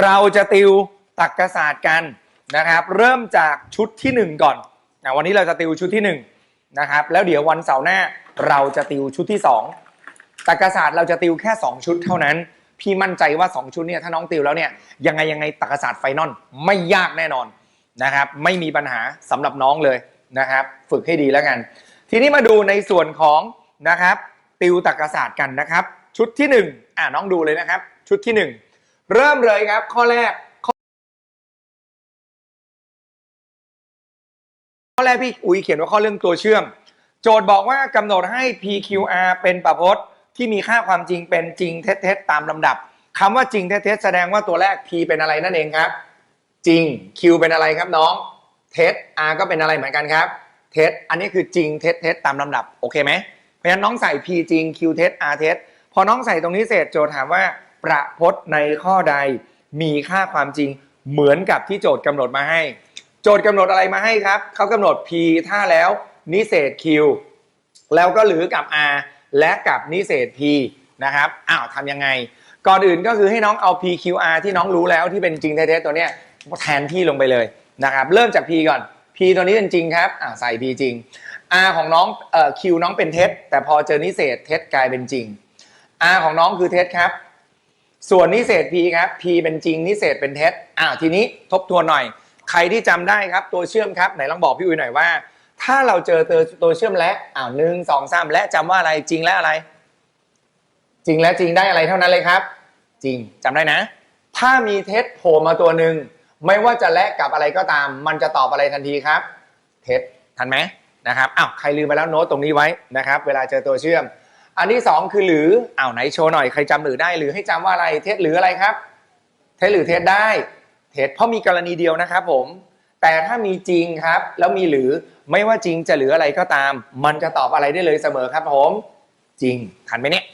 เราจะติวตักกศาสตร์กันนะครับ เริ่มจากชุดที่หนึ่งก่อนนะวันนี้เราจะติวชุดที่หนึ่งนะครับแล้วเดี๋ยววันเสาร์หน้าเราจะติวชุดที่สองตักกศาสตร์เราจะติวแค่ 2 ชุดเท่านั้น พี่มั่นใจว่า 2 ชุดเนี่ยถ้าน้องติวแล้วเนี่ยยังไงยังไงตักกศาสตร์ไฟนอลไม่ยากแน่นอนนะครับ ไม่มีปัญหาสำหรับน้องเลยนะครับ ฝึกให้ดีแล้วกัน ทีนี้มาดูในส่วนของนะครับ ติวตักกศาสตร์กันนะครับ ชุดที่หนึ่งอ่าน้องดูเลยนะครับ ชุดที่หนึ่ง เริ่มเลยครับ ข้อแรก ข้อแรกพี่อุ๋ยเขียนว่าข้อเรื่องตัวเชื่อม โจทย์บอกว่ากำหนดให้ PQR เป็นประพจน์ที่มีค่าความจริงเป็นจริงเท็จตามลำดับคำว่าจริงเท็จแสดงว่าตัวแรก P เป็นอะไรนั่นเองครับ จริง Q เป็นอะไรครับน้องเท็จ R ก็เป็นอะไรเหมือนกันครับเท็จอันนี้คือจริงเท็จเท็จตามลำดับโอเคไหมเพราะฉะนั้นน้องใส่ P จริง Q เท็จ R เท็จพอน้องใส่ตรงนี้เสร็จโจทย์ถามว่า ประพจน์ในข้อใดมีค่าความจริงเหมือนกับที่โจทย์กำหนดมาให้ โจทย์กำหนดอะไรมาให้ครับ เขากำหนด P ท่าแล้วนิเศษ Q แล้วก็หรือกับ R และกับนิเศษ P นะครับ อ้าวทำยังไง ก่อนอื่นก็คือให้น้องเอา PQR ที่น้องรู้แล้วที่เป็นจริงแท้ๆตัวเนี้ยแทนที่ลงไปเลยนะครับ เริ่มจาก P ก่อน P ตัวนี้เป็นจริงครับ อ่าใส่ P จริง R ของน้องเอ่อ Q น้องเป็นเท็จแต่พอเจอนิเศษเท็จกลายเป็นจริง R ของน้องคือเท็จครับ ส่วนนิเศษ P ครับ P เป็นจริงนิเศษเป็นเท็จอ้าวทีนี้ทบทวนหน่อย ใครที่จำได้ครับตัวเชื่อมครับไหนลองบอกพี่อุ้ยหน่อยว่า ถ้าเราเจอตัวตัวเชื่อมและอ้าวหนึ่งสองสามและจำว่าอะไรจริงและอะไร จริงและจริงได้อะไรเท่านั้นเลยครับ จริงจำได้นะ ถ้ามีเท็จโผล่มาตัวหนึ่งไม่ว่าจะและกับอะไรก็ตาม มันจะตอบอะไรทันทีครับ เท็จทันไหมนะครับอ้าวใครลืมไปแล้วโน้ตตรงนี้ไว้นะครับ เวลาเจอตัวเชื่อม อันที่สองคือหรืออ้าวไหนโชว์หน่อยใครจำหรือได้หรือให้จำว่าอะไรเท็จหรืออะไรครับ เท็จหรือเท็จได้ เท็จเพราะมีกรณีเดียวนะครับผม แต่ถ้ามีจริงครับ แล้วมีหรือไม่ว่าจริงจะหรืออะไรก็ตาม มันจะตอบอะไรได้เลยเสมอครับผม จริงทันไหมเนี่ย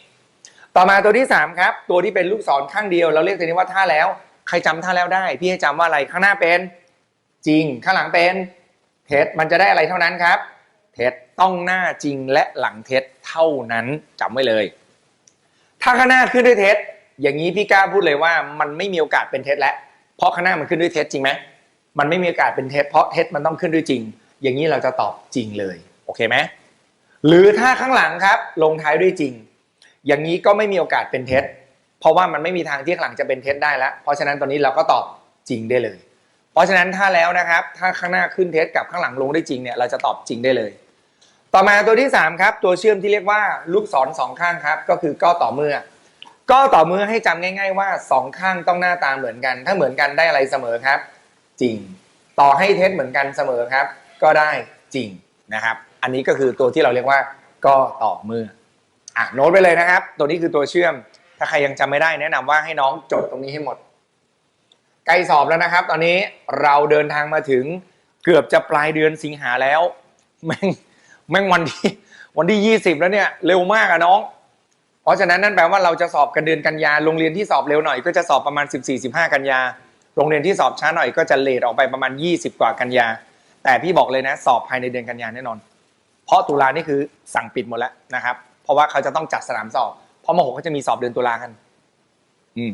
ต่อมาตัวที่สามครับตัวที่เป็นลูกศรข้างเดียว เราเรียกตัวนี้ว่าท่าแล้ว ใครจำท่าแล้วได้ พี่ให้จำว่าอะไรข้างหน้าเป็น จริงข้างหลังเป็นเท็จมันจะได้อะไรเท่านั้นครับ เท็จต้องหน้าจริงและหลังเท็จเท่านั้นจำไว้เลย ถ้าข้างหน้าขึ้นด้วยเท็จอย่างนี้พี่กล้าพูดเลยว่ามันไม่มีโอกาสเป็นเท็จแล้วเพราะข้างหน้ามันขึ้นด้วยเท็จจริงไหมมันไม่มีโอกาสเป็นเท็จเพราะเท็จมันต้องขึ้นด้วยจริง อย่างนี้เราจะตอบจริงเลยโอเคไหมหรือถ้าข้างหลังครับลงท้ายด้วยจริง อย่างนี้ก็ไม่มีโอกาสเป็นเท็จเพราะว่ามันไม่มีทางที่ข้างหลังจะเป็นเท็จได้แล้ว เพราะฉะนั้นตอนนี้เราก็ตอบจริงได้เลย เพราะฉะนั้นถ้าแล้วนะครับ ถ้าข้างหน้าขึ้นเท็จกับข้างหลังลงได้จริงเนี่ยเราจะตอบจริงได้เลย ต่อมาตัวที่สามครับ ตัวเชื่อมที่เรียกว่าลูกศรสองข้างครับ ก็คือก็ต่อเมื่อก็ต่อเมื่อให้จำง่าย ๆ ว่าสองข้างต้องหน้าตาเหมือนกัน ถ้าเหมือนกันได้อะไรเสมอครับ จริง ต่อให้เท็จเหมือนกันเสมอครับ ก็ได้จริงนะครับ อันนี้ก็คือตัวที่เราเรียกว่าก็ต่อเมื่ออะโน้ตไปเลยนะครับ ตัวนี้คือตัวเชื่อม ถ้าใครยังจำไม่ได้แนะนำว่าให้น้องจดตรงนี้ให้หมดใกล้สอบแล้วนะครับ ตอนนี้เราเดินทางมาถึงเกือบจะปลายเดือนสิงหาแล้วแม่ง แม่งวันที่วันที่ยี่สิบแล้วเนี่ยเร็วมากอะน้อง เพราะฉะนั้นนั่นแปลว่าเราจะสอบกันเดือนกันยาโรงเรียนที่สอบเร็วหน่อยก็จะสอบประมาณ 14-15 กันยา โรงเรียนที่สอบช้าหน่อยก็จะเลทออกไปประมาณ 20 กว่ากันยา แต่พี่บอกเลยนะ สอบภายในเดือนกันยาแน่นอน เพราะตุลานี่คือสั่งปิดหมดแล้วนะครับ เพราะว่าเขาจะต้องจัดสนามสอบ เพราะมหกเขาจะมีสอบเดือนตุลากัน อืม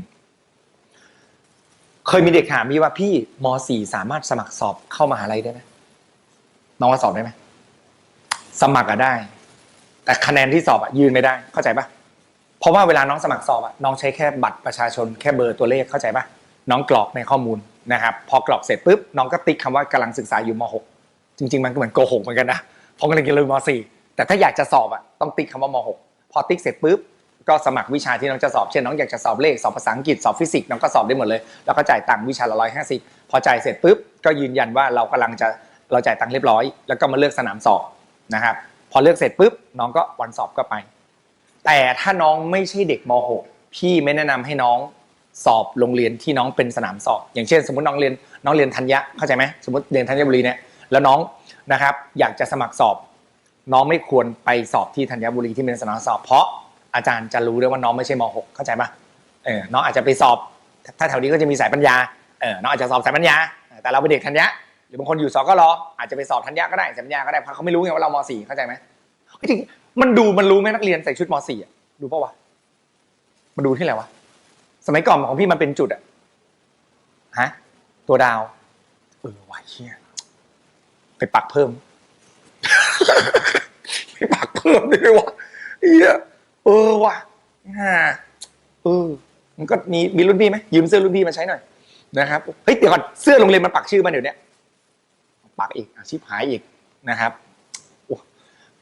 เคยมีเด็กถามพี่ว่าพี่ม .4 สามารถสมัครสอบเข้ามหาลัยได้ไหมน้องว่าสอบได้ไหม สมัครอะได้ แต่คะแนนที่สอบอะยืนไม่ได้ เข้าใจปะเพราะว่าเวลาน้องสมัครสอบอะน้องใช้แค่บัตรประชาชนแค่เบอร์ตัวเลขเข้าใจปะน้องกรอกในข้อมูลนะครับพอกรอกเสร็จปุ๊บน้องก็ติ๊กคำว่ากำลังศึกษาอยู่ม .6 จริง ๆ มันก็เหมือนโกหกเหมือนกันนะเพราะกำลังจะเลยม .4 แต่ถ้าอยากจะสอบอะต้องติ๊กคำว่าม .6 พอติ๊กเสร็จปุ๊บก็สมัครวิชาที่น้องจะสอบเช่นน้องอยากจะสอบเลขสอบภาษาอังกฤษสอบฟิสิกส์น้องก็สอบได้หมดเลย แล้วก็จ่ายตังค์วิชาละร้อยห้าสิบพอจ่ายเสร็จปุ๊บก็ยืนยันว่าเรากำลังจะเราจ่ายตังค์เรียบร้อย แล้วก็มาเลือกสนามสอบ นะครับพอเลือกเสร็จปุ๊บน้องก็วันสอบก็ไป แต่ถ้าน้องไม่ใช่เด็กม .6 พี่ไม่แนะนำให้น้องสอบโรงเรียนที่น้องเป็นสนามสอบ อย่างเช่น สมมติน้องเรียนน้องเรียนธัญญะเข้าใจไหมสมมติเรียนธัญบุรีเนี่ยแล้วน้องนะครับอยากจะสมัครสอบ น้องไม่ควรไปสอบที่ธัญบุรีที่เป็นสนามสอบ เพราะอาจารย์จะรู้ได้ว่าน้องไม่ใช่ม .6 เข้าใจปะเออน้องอาจจะไปสอบ ถ้าแถวนี้ก็จะมีสายปัญญาเออน้องอาจจะสอบสายปัญญา แต่เราเป็นเด็กธัญญะ หรือบางคนอยู่สกรอาจจะไปสอบธัญญะก็ได้สายปัญญาก็ได้เพราะเขาไม่รู้ไงว่าเราม .4 เข้าใจไหมเฮ้ยจริงมันดูมันรู้ไหมนักเรียนใส่ชุดม .4 อะดูปะวะมันดูที่ไหนวะสมัยก่อนของพี่มันเป็นจุดอะฮะตัวดาวเออไหวเชี่ยไปปักเพิ่มไปปักเพิ่มได้ไหมวะเฮียเออว่ะฮ่าเออมันก็มีมีรุ่นพี่ไหมยืมเสื้อรุ่นพี่มาใช้หน่อยนะครับเฮ้ยเดี๋ยวก่อนเสื้อโรงเรียนมันปักชื่อมาเดี๋ยวเนี้ย ปักอีกอาชีพหายอีกนะครับ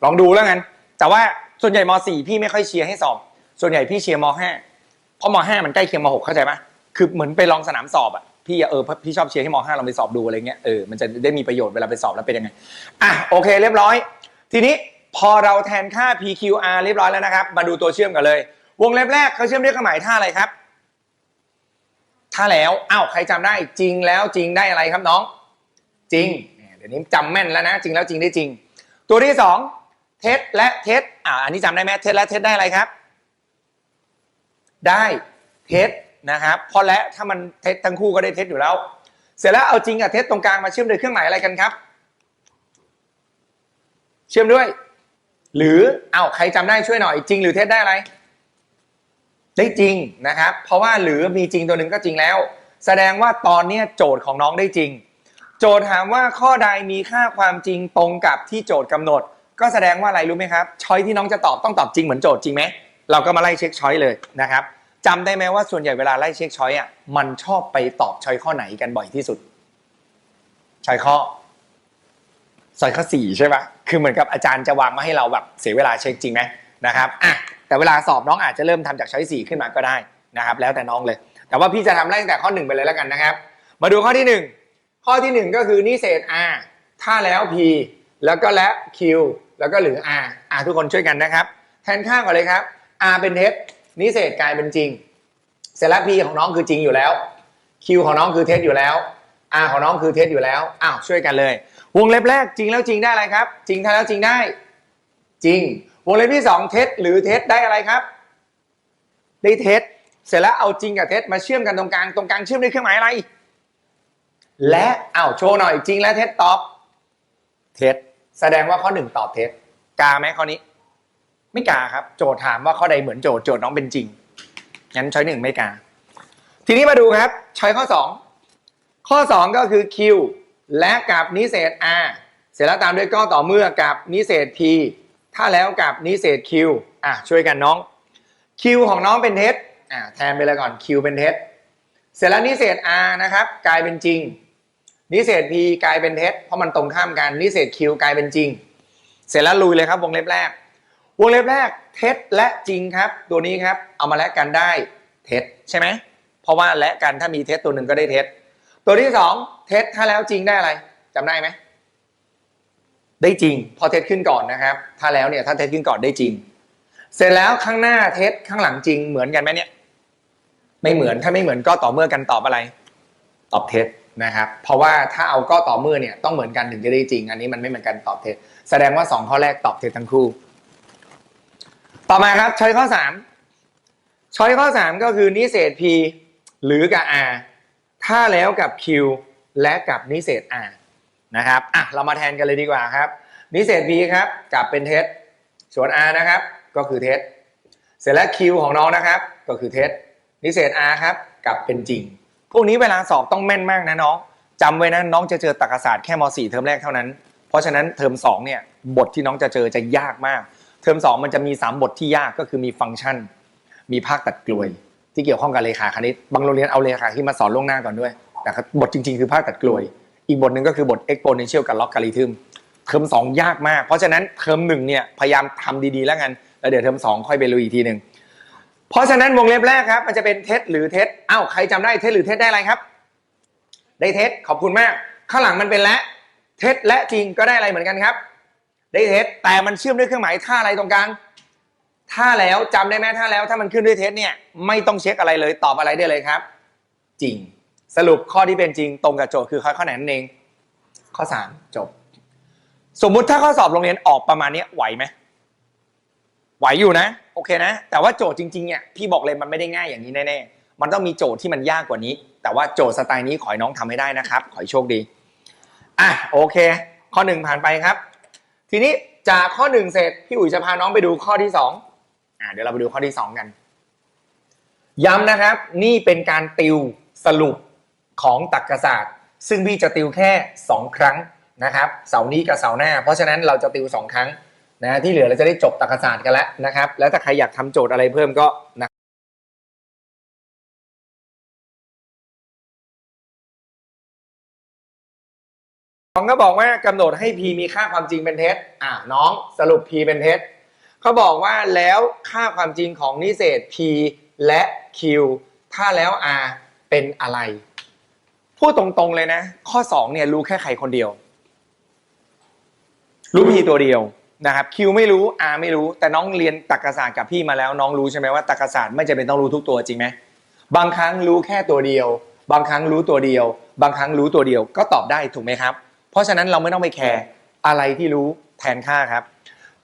ลองดูแล้วกัน แต่ว่าส่วนใหญ่ม .4 พี่ไม่ค่อยเชียร์ให้สอบ ส่วนใหญ่พี่เชียร์ม .5 เพราะม .5 มันใกล้เคียงม .6 เข้าใจปะคือเหมือนไปลองสนามสอบอะพี่เออพี่ชอบเชียร์ให้ม .5 ลองไปสอบดูอะไรเงี้ยเออมันจะได้มีประโยชน์เวลาไปสอบแล้วเป็นยังไงอะโอเคเรียบร้อย ทีนี้พอเราแทนค่า PQR เรียบร้อยแล้วนะครับ มาดูตัวเชื่อมกันเลย วงเล็บแรกเขาเชื่อมด้วยเครื่องหมายท่าอะไรครับท่าแล้วอ้าวใครจำได้จริงแล้วจริงได้อะไรครับน้อง จริง เดี๋ยวนี้จำแม่นแล้วนะ จริงแล้วจริงได้จริง ตัวที่สองเท็จและเท็จอ่าอันนี้จำได้ไหมเท็จและเท็จได้อะไรครับ ได้เท็จนะครับพราะและถ้ามันเท็จทั้งคู่ก็ได้เท็จอยู่แล้ว เสร็จแล้วเอาจริงกับเท็จตรงกลางมาเชื่อมโดยเครื่องหมายอะไรกันครับ เชื่อมด้วย หรือเอาใครจำได้ช่วยหน่อย จริงหรือเท็จได้อะไร ได้จริงนะครับ เพราะว่าหรือมีจริงตัวหนึ่งก็จริงแล้ว แสดงว่าตอนเนี้โจทย์ของน้องได้จริง โจทย์ถามว่าข้อใดมีค่าความจริงตรงกับที่โจทย์กำหนด ก็แสดงว่าอะไรรู้ไหมครับ ช้อยที่น้องจะตอบต้องตอบจริงเหมือนโจทย์จริงไหม เราก็มาไล่เช็คช้อยเลยนะครับจำได้ไหมว่าส่วนใหญ่เวลาไล่เช็คช้อยอะมันชอบไปตอบช้อยข้อไหนกันบ่อยที่สุด ช้อยข้อช้อยข้อสี่ใช่ปะคือเหมือนกับอาจารย์จะวางมาให้เราแบบเสียเวลาเช็คจริงไหมนะครับอะแต่เวลาสอบน้องอาจจะเริ่มทำจากช้อยสี่ขึ้นมาก็ได้นะครับ แล้วแต่น้องเลย แต่ว่าพี่จะทำไล่ตั้งแต่ข้อหนึ่งไปเลยแล้วกันนะครับ มาดูข้อที่หนึ่ง ข้อที่หนึ่งก็คือนิเศษ r ถ้าแล้ว p แล้วก็และ q แล้วก็เหลือ r อะทุกคนช่วยกันนะครับ แทนค่าก่อนเลยครับ r เป็นเท็จนิเศษกลายเป็นจริง เสร็จแล้ว p ของน้องคือจริงอยู่แล้ว q ของน้องคือเท็จอยู่แล้ว r ของน้องคือเท็จอยู่แล้วอ้าวช่วยกันเลย วงเล็บแรกจริงแล้วจริงได้อะไรครับ จริงถ้าแล้วจริงได้ จริง วงเล็บที่สองเท็จหรือเท็จได้อะไรครับ ได้เท็จเสร็จแล้วเอาจริงกับเท็จมาเชื่อมกันตรงกลางตรงกลางเชื่อมด้วยเครื่องหมายอะไร และอ้าวโชว์หน่อยจริงและเท็จตอบ เท็จแสดงว่าข้อหนึ่งตอบเท็จกาไหมข้อนี้ ไม่กาครับ โจทย์ถามว่าข้อใดเหมือนโจทย์โจทย์น้องเป็นจริงงั้นช้อยหนึ่งไม่กา ทีนี้มาดูครับช้อยข้อสองข้อสองก็คือ Q และกับนิเศษ R เสร็จแล้วตามด้วยก็ต่อเมื่อกับนิเศษ P ถ้าแล้วกับนิเศษ Q อะช่วยกันน้อง Q ของน้องเป็นเท็จอะแทนไปเลยก่อน Q เป็นเท็จเสร็จแล้วนิเศษ R นะครับ กลายเป็นจริง นิเศษ P กลายเป็นเท็จเพราะมันตรงข้ามกันนิเศษ Q กลายเป็นจริง เสร็จแล้วลุยเลยครับวงเล็บแรก วงเล็บแรกเท็จและจริงครับ ตัวนี้ครับเอามาแลกกันได้เท็จใช่ไหมเพราะว่าแลกกันถ้ามีเท็จตัวหนึ่งก็ได้เท็จตัวที่สองเท็จถ้าแล้วจริงได้อะไรจำได้ไหมได้จริง พอเท็จขึ้นก่อนนะครับ ถ้าแล้วเนี่ยถ้าเท็จขึ้นก่อนได้จริง เสร็จแล้วข้างหน้าเท็จข้างหลังจริงเหมือนกันไหมเนี่ย ไม่เหมือนถ้าไม่เหมือนก็ต่อเมื่อกันตอบอะไร ตอบเท็จ นะครับเพราะว่าถ้าเอาก็ต่อเมื่อเนี่ยต้องเหมือนกันถึงจะได้จริง อันนี้มันไม่เหมือนกันตอบเท็จแสดงว่าสองข้อแรกตอบเท็จทั้งคู่ ต่อมาครับช้อยข้อสามช้อยข้อสามก็คือนิเศษ p หรือกับ r ถ้าแล้วกับ q และกับนิเศษ r นะครับอะเรามาแทนกันเลยดีกว่าครับ นิเศษ p ครับกับเป็นเท็จส่วน r นะครับก็คือเท็จเสร็จแล้ว q ของน้องนะครับ ก็คือเท็จนิเศษ r ครับกับเป็นจริง พวกนี้เวลาสอบต้องแม่นมากนะน้องจำไว้นะน้องจะเจอตรรกศาสตร์แค่ม .4 เทอมแรกเท่านั้น เพราะฉะนั้นเทอม2เนี่ยบทที่น้องจะเจอจะยากมาก เทอม2มันจะมี 3 บทที่ยากก็คือมีฟังก์ชัน มีภาคตัดกลวย ที่เกี่ยวข้องกับเลขาคณิต บางโรงเรียนเอาเลขาที่มาสอนล่วงหน้าก่อนด้วยแต่บทจริงๆ คือภาคตัดกลวย อีกบทหนึ่งก็คือบท exponential กับ logarithm เทอม2 ยากมาก เพราะฉะนั้นเทอมหนึ่งเนี่ยพยายามทำดีๆแล้วกันแล้วเดี๋ยวเทอม2 ค่อยไปลุยอีกทีหนึ่ง เพราะฉะนั้นวงเล็บแรกครับ มันจะเป็นเท็จหรือเท็จอ้าวใครจำได้เท็จหรือเท็จได้อะไรครับ ได้เท็จขอบคุณมาก ข้างหลังมันเป็นและ เท็จและจริงก็ได้อะไรเหมือนกันครับ ได้เท็จแต่มันเชื่อมด้วยเครื่องหมายท่าอะไรตรงกลางท่าแล้วจำได้ไหมท่าแล้วถ้ามันขึ้นด้วยเท็จเนี่ยไม่ต้องเช็คอะไรเลยตอบอะไรได้เลยครับ จริงสรุปข้อที่เป็นจริงตรงกับโจทย์คือข้อข้อไหนนั่นเอง ข้อสามจบ สมมุติถ้าข้อสอบโรงเรียนออกประมาณนี้ไหวไหมไหวอยู่นะ โอเคนะ แต่ว่าโจทย์จริงๆเนี่ยพี่บอกเลยมันไม่ได้ง่ายอย่างนี้แน่ๆมันต้องมีโจทย์ที่มันยากกว่านี้ แต่ว่าโจทย์สไตล์นี้ขอให้น้องทำให้ได้นะครับ ขอให้โชคดีอะโอเค ข้อหนึ่งผ่านไปครับ ทีนี้จากข้อหนึ่งเสร็จพี่อุ๋ยจะพาน้องไปดูข้อที่สองอะเดี๋ยวเราไปดูข้อที่สองกัน ย้ำนะครับ นี่เป็นการติวสรุปของตรรกศาสตร์ ซึ่งพี่จะติวแค่ 2 ครั้งนะครับ เสาร์นี้กับเสาร์หน้า เพราะฉะนั้นเราจะติว 2 ครั้ง นะที่เหลือเราจะได้จบตรรกศาสตร์กันแล้วนะครับ แล้วถ้าใครอยากทำโจทย์อะไรเพิ่มก็นะน้องก็บอกว่ากำหนดให้ p มีค่าความจริงเป็นเท็จอ่าน้องสรุป p เป็นเท็จเขาบอกว่าแล้วค่าความจริงของนิเศษ p และ q ถ้าแล้ว r เป็นอะไร พูดตรงๆเลยนะ ข้อ 2 เนี่ยรู้แค่ใครคนเดียว รู้ p ตัวเดียว นะครับ q ไม่รู้ r ไม่รู้ แต่น้องเรียนตรรกศาสตร์กับพี่มาแล้ว น้องรู้ใช่ไหมว่าตรรกศาสตร์ไม่จำเป็นต้องรู้ทุกตัวจริงไหมบางครั้งรู้แค่ตัวเดียว บางครั้งรู้ตัวเดียว บางครั้งรู้ตัวเดียวก็ตอบได้ถูกไหมครับ เพราะฉะนั้นเราไม่ต้องไปแคร์อะไรที่รู้แทนค่าครับ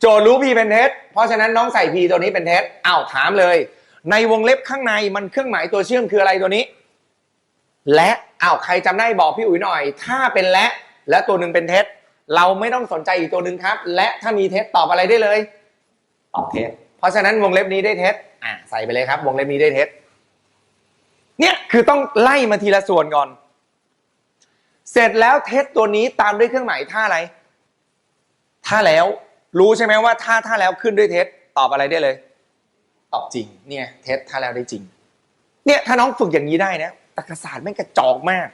โจทย์รู้ p เป็นเท็จเพราะฉะนั้นน้องใส่ p ตัวนี้เป็นเท็จอ้าวถามเลย ในวงเล็บข้างในมันเครื่องหมายตัวเชื่อมคืออะไรตัวนี้ และอ้าวใครจำได้บอกพี่อุ๋ยหน่อย ถ้าเป็นและและตัวหนึ่งเป็นเท็จ เราไม่ต้องสนใจอีกตัวหนึ่งครับ และถ้ามีเท็จตอบอะไรได้เลยตอบเท็จเพราะฉะนั้นวงเล็บนี้ได้เท็จอ่าใส่ไปเลยครับ วงเล็บนี้ได้เท็จเนี่ยคือต้องไล่มาทีละส่วนก่อน เสร็จแล้วเท็จตัวนี้ตามด้วยเครื่องหมายท่าอะไรท่าแล้ว รู้ใช่ไหมว่าท่าท่าแล้วขึ้นด้วยเท็จตอบอะไรได้เลย ตอบจริง เนี่ย เท็จท่าแล้วได้จริง เนี่ยถ้าน้องฝึกอย่างนี้ได้นะตรรกศาสตร์แม่งกระจอกมาก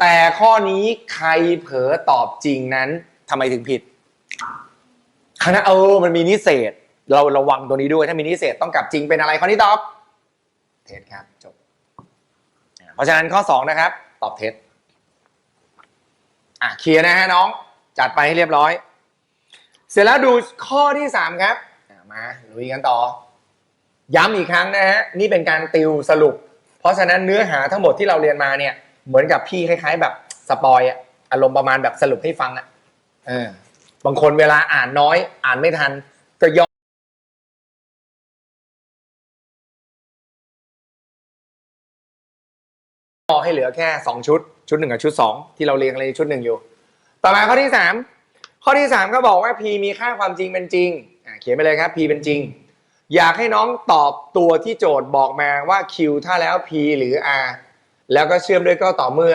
แต่ข้อนี้ใครเผลอตอบจริงนั้นทำไมถึงผิดคณะเออมันมีนิเศษ เราระวังตัวนี้ด้วยถ้ามีนิเศษต้องกลับจริงเป็นอะไรข้อนี้ตอบ เท็จครับจบอ่าเพราะฉะนั้นข้อสองนะครับ ตอบเท็จอะเคลียร์นะฮะน้อง จัดไปให้เรียบร้อย เสร็จแล้วดูข้อที่สามครับอะมาลุยกันต่อ ย้ำอีกครั้งนะฮะนี่เป็นการติวสรุป เพราะฉะนั้นเนื้อหาทั้งหมดที่เราเรียนมาเนี่ย เหมือนกับพี่คล้าย ๆ แบบสปอยอะอารมณ์ประมาณแบบสรุปให้ฟังอะเออบางคนเวลาอ่านน้อย อ่านไม่ทัน ก็ย่อให้เหลือแค่สองชุด ชุดหนึ่งกับชุดสองที่เราเรียงเลยชุดหนึ่งอยู่ ต่อมาข้อที่สามข้อที่สามก็บอกว่า p มีค่าความจริงเป็นจริงอะเขียนไปเลยครับ p เป็นจริง อยากให้น้องตอบตัวที่โจทย์บอกมาว่า q ถ้าแล้ว p หรือ r แล้วก็เชื่อมด้วยก็ต่อเมื่อ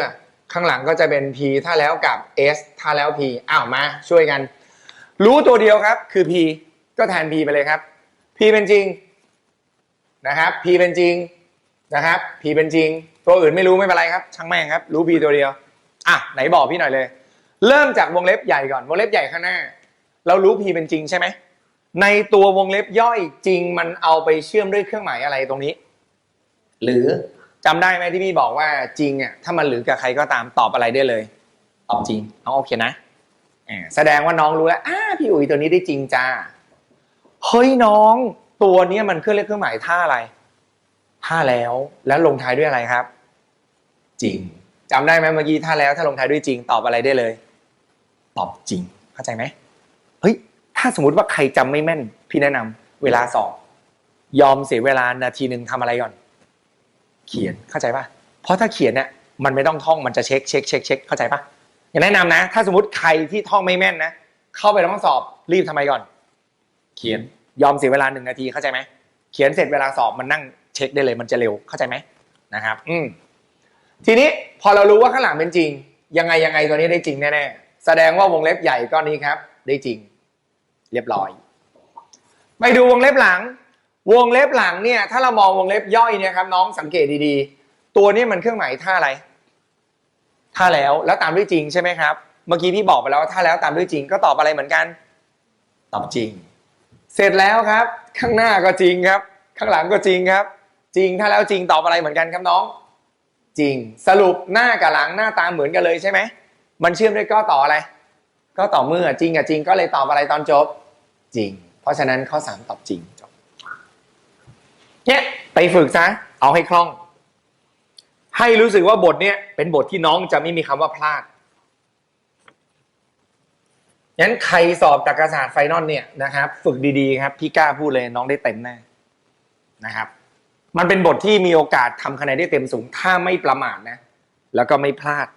ข้างหลังก็จะเป็น p ถ้าแล้วกับ s ถ้าแล้ว p อ้าวมาช่วยกัน รู้ตัวเดียวครับคือ p ก็แทน p ไปเลยครับ p เป็นจริงนะครับ p เป็นจริงนะครับ p เป็นจริง ตัวอื่นไม่รู้ไม่เป็นไรครับ ช่างแม่งครับ รู้ p ตัวเดียวอะไหนบอกพี่หน่อยเลย เริ่มจากวงเล็บใหญ่ก่อนวงเล็บใหญ่ข้างหน้า เรารู้ p เป็นจริงใช่ไหมในตัววงเล็บย่อยจริงมันเอาไปเชื่อมด้วยเครื่องหมายอะไรตรงนี้ หรือ จำได้ไหมที่พี่บอกว่าจริงอะถ้ามันหรือกับใครก็ตามตอบอะไรได้เลย ตอบจริงเอาโอเคนะแสดงว่าน้องรู้แล้วอ้าพี่อุ๋ยตัวนี้ได้จริงจ้าเฮ้ยน้องตัวนี้มันเครื่องเรียกเครื่องหมายท่าอะไรท่าแล้วแล้วลงท้ายด้วยอะไรครับ จริงจำได้ไหมเมื่อกี้ท่าแล้ว ถ้าลงท้ายด้วยจริง ตอบอะไรได้เลย ตอบจริง เข้าใจไหมเฮ้ยถ้าสมมติว่าใครจำไม่แม่น พี่แนะนำเวลาสอบยอมเสียเวลานาทีหนึ่งทำอะไรก่อน เขียนเข้าใจป่ะเพราะถ้าเขียนเนี่ยมันไม่ต้องท่องมันจะเช็คเช็คเช็คเช็คเข้าใจป่ะอย่าแนะนำนะ ถ้าสมมติใครที่ท่องไม่แม่นนะ เข้าไปในห้องสอบรีบทำไมก่อน เขียนยอมเสียเวลาหนึ่งนาทีเข้าใจไหมเขียนเสร็จเวลาสอบมันนั่งเช็คได้เลยมันจะเร็วเข้าใจไหมนะครับ อืมทีนี้พอเรารู้ว่าข้างหลังเป็นจริง ยังไงยังไงตัวนี้ได้จริงแน่ๆแสดงว่าวงเล็บใหญ่ก้อนนี้ครับ ได้จริง เรียบร้อย ไปดูวงเล็บหลัง วงเล็บหลังเนี่ยถ้าเรามองวงเล็บย่อยเนี่ยครับน้องสังเกตดีๆ ตัวนี้มันเครื่องหมายท่าอะไรท่าแล้วแล้วตามด้วยจริงใช่ไหมครับ เมื่อกี้พี่บอกไปแล้วว่าท่าแล้วตามด้วยจริงก็ตอบอะไรเหมือนกัน ตอบจริง เสร็จแล้วครับ ข้างหน้าก็จริงครับ ข้างหลังก็จริงครับ จริงถ้าแล้วจริงตอบอะไรเหมือนกันครับน้อง จริง สรุปหน้ากับหลังหน้าตาเหมือนกันเลยใช่ไหมมันเชื่อมด้วยก็ต่ออะไร ก็ต่อเมื่อจริงกับจริงก็เลยตอบอะไรตอนจบ จริง เพราะฉะนั้นข้อสามตอบจริง เนี่ยไปฝึกซะเอาให้คล่อง ให้รู้สึกว่าบทเนี่ยเป็นบทที่น้องจะไม่มีคำว่าพลาดงั้นใครสอบตรรกศาสตร์ไฟนอลเนี่ยนะครับ ฝึกดีๆครับพี่กล้าพูดเลยน้องได้เต็มแน่นะครับ มันเป็นบทที่มีโอกาสทำคะแนนได้เต็มสูง ถ้าไม่ประมาทนะ แล้วก็ไม่พลาด